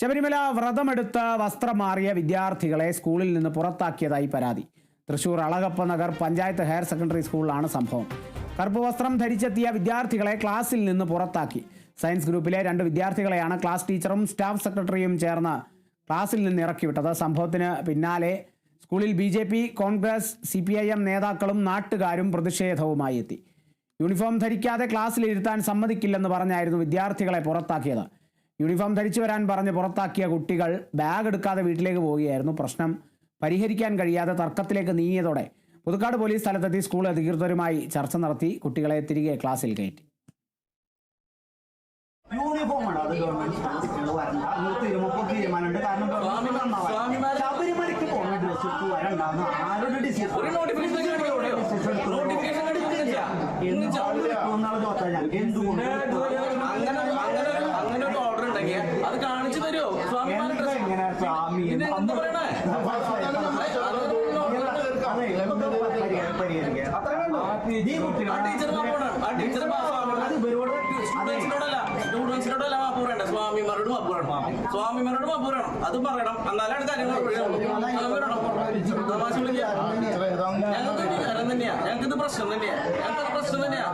ശബരിമല വ്രതമെടുത്ത് വസ്ത്രം മാറിയ വിദ്യാർത്ഥികളെ സ്കൂളിൽ നിന്ന് പുറത്താക്കിയതായി പരാതി. തൃശൂർ അളകപ്പ നഗർ പഞ്ചായത്ത് ഹയർ സെക്കൻഡറി സ്കൂളിലാണ് സംഭവം. കറുപ്പ് വസ്ത്രം ധരിച്ചെത്തിയ വിദ്യാർത്ഥികളെ ക്ലാസ്സിൽ നിന്ന് പുറത്താക്കി. സയൻസ് ഗ്രൂപ്പിലെ രണ്ട് വിദ്യാർത്ഥികളെയാണ് ക്ലാസ് ടീച്ചറും സ്റ്റാഫ് സെക്രട്ടറിയും ചേർന്ന് ക്ലാസ്സിൽ നിന്ന് ഇറക്കിവിട്ടത്. സംഭവത്തിന് പിന്നാലെ സ്കൂളിൽ B J P Congress C P I M നേതാക്കളും നാട്ടുകാരും പ്രതിഷേധവുമായി എത്തി. യൂണിഫോം ധരിക്കാതെ ക്ലാസ്സിൽ ഇരുത്താൻ സമ്മതിക്കില്ലെന്ന് പറഞ്ഞായിരുന്നു വിദ്യാർത്ഥികളെ പുറത്താക്കിയത്. യൂണിഫോം ധരിച്ചു വരാൻ പറഞ്ഞ് പുറത്താക്കിയ കുട്ടികൾ ബാഗ് എടുക്കാതെ വീട്ടിലേക്ക് പോവുകയായിരുന്നു. പ്രശ്നം പരിഹരിക്കാൻ കഴിയാതെ തർക്കത്തിലേക്ക് നീങ്ങിയതോടെ പുതുക്കാട് പോലീസ് സ്ഥലത്തെത്തി സ്കൂൾ അധികൃതരുമായി ചർച്ച നടത്തി. കുട്ടികളെ തിരികെ ക്ലാസ്സിൽ കയറ്റി. യൂണിഫോം ആണ് അത് ഗവൺമെന്റ് വരണ്ട. തീരുമാനമുണ്ട്. കാരണം ഗവൺമെന്റ് നന്നാവാൻ. ശബരിമലയ്ക്ക് പോകുന്ന ഡ്രസ് ഇട്ട് വരണ്ടാന്ന് ആരുടെ ഡിസിഷൻ ഒരു അത് കാണിച്ചു തരുമോ ഇങ്ങനെ സ്വാമി എന്താ പറയണേ അതെ, പരിഹരിക്കുക? അത്രേ ഉള്ളൂ. ഈ കുട്ടികൾ- ആ ടീച്ചർ മാപ്പോണ് ആ ടീച്ചർ അത് ഇവരോട് അതെ. സ്റ്റുഡൻസിനോടല്ല സ്റ്റുഡൻസിനോടല്ല മാപ്പ് പറയണ്ട സ്വാമിമാരോട് മാപ്പ് പറയണം സ്വാമിമാരോട് മാപ്പ് പറയണം അത് പറയണം എന്നാലാണ് കാര്യങ്ങൾ ഒഴിയുള്ളൂ. തമാശ വിളിക്കുക ഞങ്ങൾക്ക് ഇത് തരം തന്നെയാ ഞങ്ങൾക്ക് ഇത് പ്രശ്നം തന്നെയാ ഞങ്ങൾക്ക് പ്രശ്നം തന്നെയാ